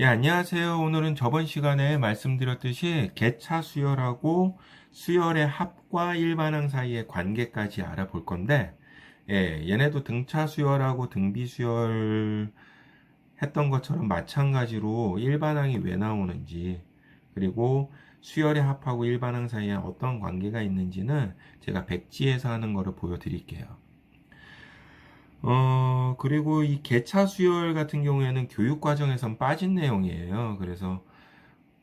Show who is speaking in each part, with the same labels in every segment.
Speaker 1: 예, 안녕하세요. 오늘은 저번 시간에 말씀드렸듯이 개차 수열하고 수열의 합과 일반항 사이의 관계까지 알아볼 건데, 예, 얘네도 등차 수열하고 등비 수열 했던 것처럼 마찬가지로 일반항이 왜 나오는지, 그리고 수열의 합하고 일반항 사이에 어떤 관계가 있는지는 제가 백지에서 하는 거를 보여드릴게요. 어, 그리고 이 개차 수열 같은 경우에는 교육 과정에선 빠진 내용이에요. 그래서,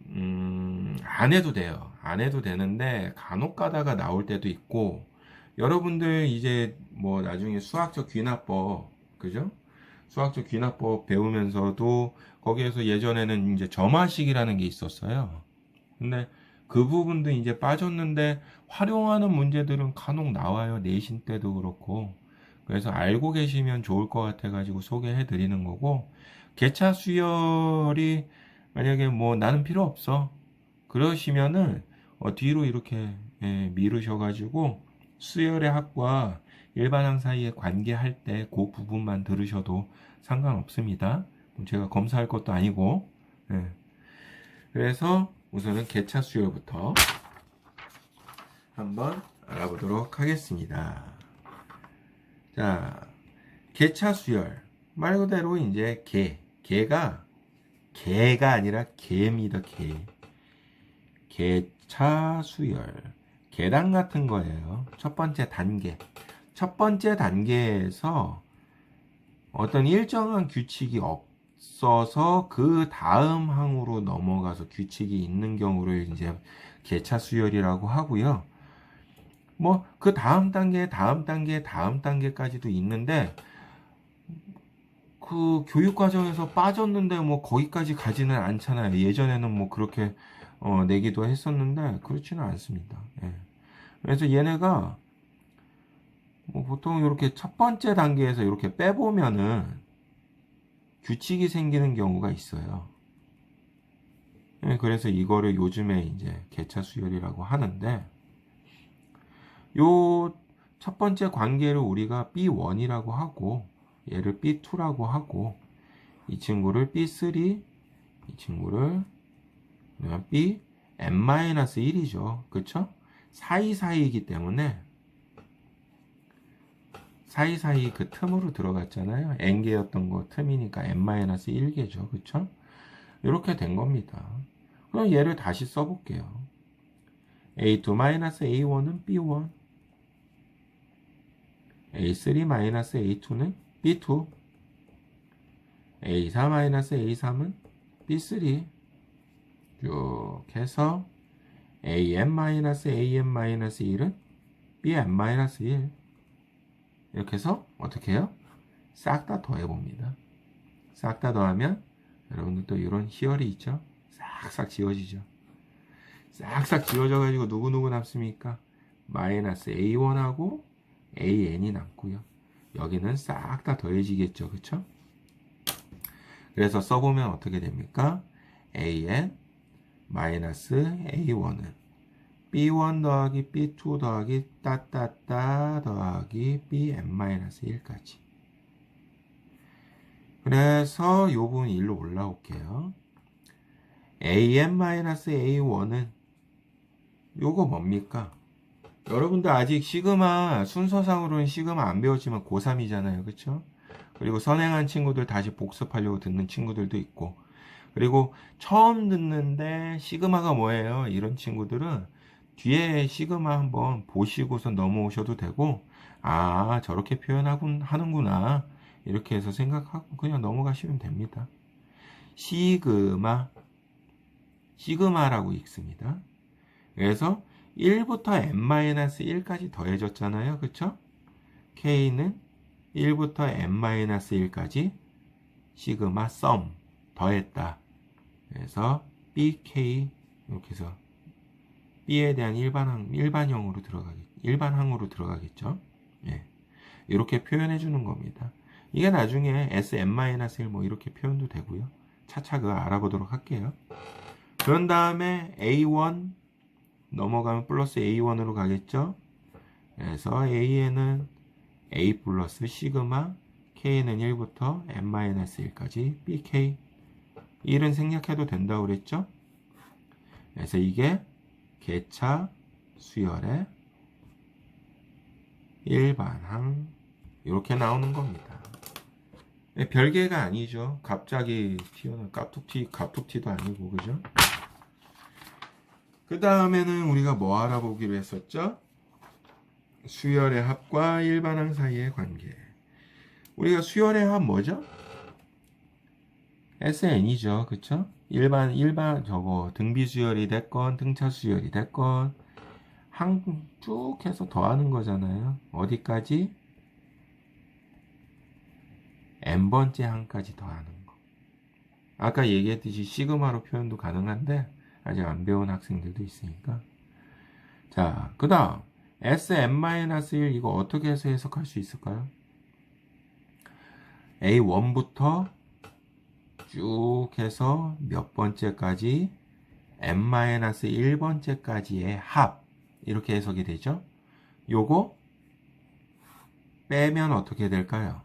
Speaker 1: 음, 안 해도 돼요. 안 해도 되는데, 간혹 가다가 나올 때도 있고, 여러분들 이제 뭐 나중에 수학적 귀납법, 그죠? 수학적 귀납법 배우면서도 거기에서 예전에는 이제 점화식이라는 게 있었어요. 근데 그 부분도 이제 빠졌는데 활용하는 문제들은 간혹 나와요. 내신 때도 그렇고. 그래서 알고 계시면 좋을 것 같아가지고 소개해 드리는 거고, 개차 수열이 만약에 뭐 나는 필요 없어. 그러시면은 어, 뒤로 이렇게 예, 미루셔가지고 수열의 합과 일반항 사이의 관계할 때 그 부분만 들으셔도 상관없습니다. 제가 검사할 것도 아니고. 예. 그래서 우선은 개차 수열부터 한번 알아보도록 하겠습니다. 자, 개차 수열. 말 그대로 이제 개. 개가, 개가 아니라 개입니다, 개. 개차 수열. 계단 같은 거예요. 첫 번째 단계. 첫 번째 단계에서 어떤 일정한 규칙이 없어서 그 다음 항으로 넘어가서 규칙이 있는 경우를 이제 개차 수열이라고 하고요. 뭐 그 다음 단계, 다음 단계, 다음 단계까지도 있는데 그 교육 과정에서 빠졌는데 뭐 거기까지 가지는 않잖아요. 예전에는 뭐 그렇게 어, 내기도 했었는데 그렇지는 않습니다. 예. 그래서 얘네가 뭐 보통 이렇게 첫 번째 단계에서 이렇게 빼보면은 규칙이 생기는 경우가 있어요. 예, 그래서 이거를 요즘에 이제 개차 수열이라고 하는데 요 첫 번째 관계를 우리가 B1이라고 하고 얘를 B2라고 하고 이 친구를 B3 이 친구를 B n-1이죠. 그쵸? 사이사이이기 때문에 사이사이 그 틈으로 들어갔잖아요. n개였던 거 틈이니까 n-1개죠. 그쵸? 이렇게 된 겁니다. 그럼 얘를 다시 써볼게요. a2-a1은 b1 a3-a2는 b2 a4-a3은 b3 쭉 해서 am-am-1은 bm-1 이렇게 해서 어떻게 해요? 싹 다 더해봅니다. 싹 다 더하면 여러분들 또 이런 희열이 있죠? 싹싹 지워지죠. 싹싹 지워져 가지고 누구누구 남습니까? 마이너스 a1하고 an이 남고요. 여기는 싹 다 더해지겠죠. 그쵸? 그래서 써보면 어떻게 됩니까? an 마이너스 a1은 b1 더하기 b2 더하기 따따따 더하기 bn-1까지 그래서 요 부분 일로 올라올게요. an-a1은 요거 뭡니까? 여러분들 아직 시그마 순서상으로는 시그마 안 배웠지만 고3이잖아요. 그쵸? 그리고 선행한 친구들 다시 복습하려고 듣는 친구들도 있고 그리고 처음 듣는데 시그마가 뭐예요? 이런 친구들은 뒤에 시그마 한번 보시고서 넘어오셔도 되고 아 저렇게 표현하군 하는구나 이렇게 해서 생각하고 그냥 넘어가시면 됩니다. 시그마 시그마라고 읽습니다. 그래서 1부터 n-1까지 더해졌잖아요. 그쵸? k는 1부터 n-1까지 시그마 썸 더했다. 그래서 bk 이렇게 해서 b에 대한 일반항 일반형으로 들어가겠 일반항으로 들어가겠죠. 예. 이렇게 표현해 주는 겁니다. 이게 나중에 sn-1 뭐 이렇게 표현도 되고요. 차차 그거 알아보도록 할게요. 그런 다음에 a1 넘어가면 플러스 a1으로 가겠죠. 그래서 a에는 a 플러스 시그마 k는 1부터 n-1까지 bk 1은 생략해도 된다고 그랬죠? 그래서 이게 개차 수열의 일반항 이렇게 나오는 겁니다. 네, 별개가 아니죠. 갑자기 튀어나 깝툭튀 갑툭튀도 아니고 그죠? 그 다음에는 우리가 뭐 알아보기로 했었죠? 수열의 합과 일반항 사이의 관계. 우리가 수열의 합 뭐죠? SN이죠. 그쵸? 일반, 일반, 저거, 등비수열이 됐건, 등차수열이 됐건, 항 쭉 해서 더하는 거잖아요. 어디까지? n번째 항까지 더하는 거. 아까 얘기했듯이 시그마로 표현도 가능한데, 아직 안 배운 학생들도 있으니까. 자, 그 다음, sn-1 이거 어떻게 해서 해석할 수 있을까요? a1부터 쭉 해서 몇 번째까지 n-1번째까지의 합 이렇게 해석이 되죠. 요거 빼면 어떻게 될까요?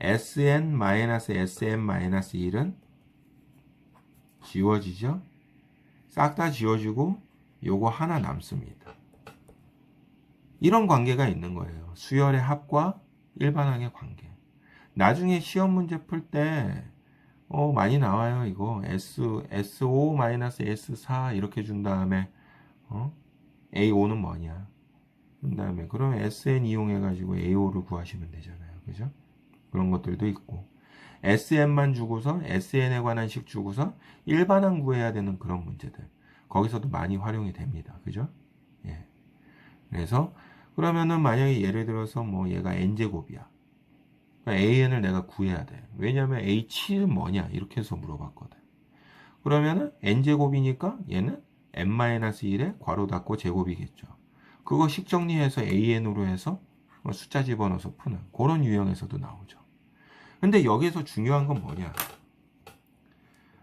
Speaker 1: sn-sm-1은 지워지죠. 싹 다 지워지고 요거 하나 남습니다. 이런 관계가 있는 거예요. 수열의 합과 일반항의 관계. 나중에 시험 문제 풀때 어, 많이 나와요, 이거. S, SO-S4 이렇게 준 다음에, 어? A5는 뭐냐? 그 다음에, 그러면 SN 이용해가지고 A5를 구하시면 되잖아요. 그죠? 그런 것들도 있고. SN만 주고서, SN에 관한 식 주고서, 일반항 구해야 되는 그런 문제들. 거기서도 많이 활용이 됩니다. 그죠? 예. 그래서, 그러면은 만약에 예를 들어서 뭐 얘가 n제곱이야. AN을 내가 구해야 돼. 왜냐면 H7은 뭐냐? 이렇게 해서 물어봤거든. 그러면은 N제곱이니까 얘는 N-1에 괄호 닫고 제곱이겠죠. 그거 식 정리해서 AN으로 해서 숫자 집어넣어서 푸는 그런 유형에서도 나오죠. 근데 여기서 중요한 건 뭐냐?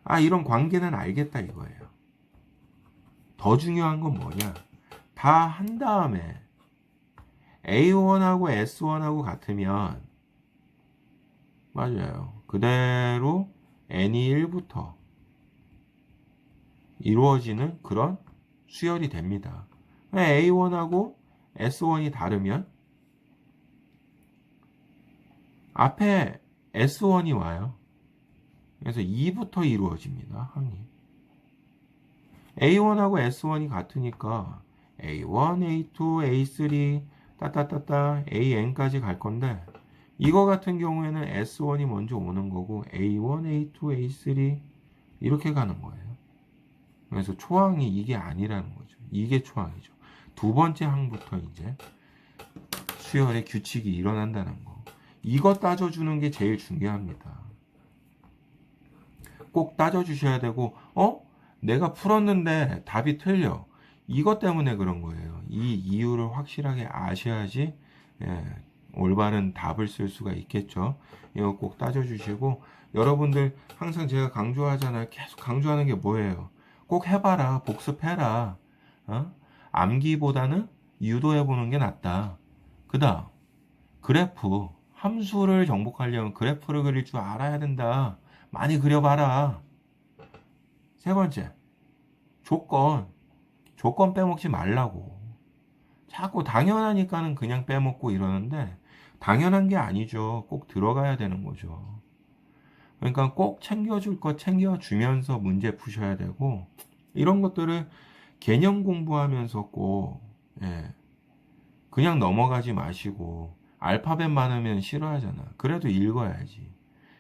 Speaker 1: 아, 이런 관계는 알겠다 이거예요. 더 중요한 건 뭐냐? 다 한 다음에 A1하고 S1하고 같으면 맞아요. 그대로 n이 1부터 이루어지는 그런 수열이 됩니다. A1하고 S1이 다르면 앞에 S1이 와요. 그래서 2부터 이루어집니다. 항이. A1하고 S1이 같으니까 A1, A2, A3, 따따따따 AN까지 갈 건데 이거 같은 경우에는 S1이 먼저 오는 거고 A1, A2, A3 이렇게 가는 거예요. 그래서 초항이 이게 아니라는 거죠. 이게 초항이죠. 두 번째 항부터 이제 수열의 규칙이 일어난다는 거. 이거 따져주는 게 제일 중요합니다. 꼭 따져주셔야 되고, 어? 내가 풀었는데 답이 틀려. 이것 때문에 그런 거예요. 이 이유를 확실하게 아셔야지 예, 올바른 답을 쓸 수가 있겠죠. 이거 꼭 따져주시고 여러분들 항상 제가 강조하잖아요. 계속 강조하는 게 뭐예요? 꼭 해봐라, 복습해라. 어? 암기보다는 유도해보는 게 낫다. 그 다음 그래프 함수를 정복하려면 그래프를 그릴 줄 알아야 된다. 많이 그려봐라. 세 번째 조건 조건 빼먹지 말라고. 자꾸 당연하니까는 그냥 빼먹고 이러는데 당연한 게 아니죠. 꼭 들어가야 되는 거죠. 그러니까 꼭 챙겨줄 거 챙겨주면서 문제 푸셔야 되고, 이런 것들을 개념 공부하면서 꼭, 예, 그냥 넘어가지 마시고, 알파벳 많으면 싫어하잖아. 그래도 읽어야지.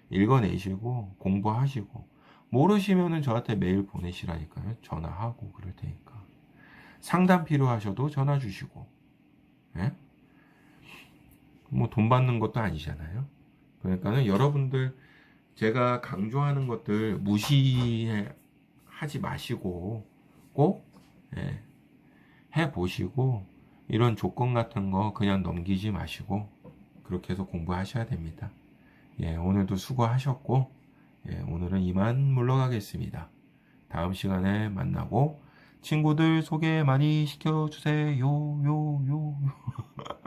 Speaker 1: 읽어내시고, 공부하시고, 모르시면은 저한테 메일 보내시라니까요. 전화하고 그럴 테니까. 상담 필요하셔도 전화 주시고, 예? 뭐 돈 받는 것도 아니잖아요. 그러니까는 여러분들 제가 강조하는 것들 무시하지 마시고 꼭 예, 해보시고 이런 조건 같은 거 그냥 넘기지 마시고 그렇게 해서 공부하셔야 됩니다. 예, 오늘도 수고하셨고 예, 오늘은 이만 물러가겠습니다. 다음 시간에 만나고 친구들 소개 많이 시켜주세요. 요, 요, 요.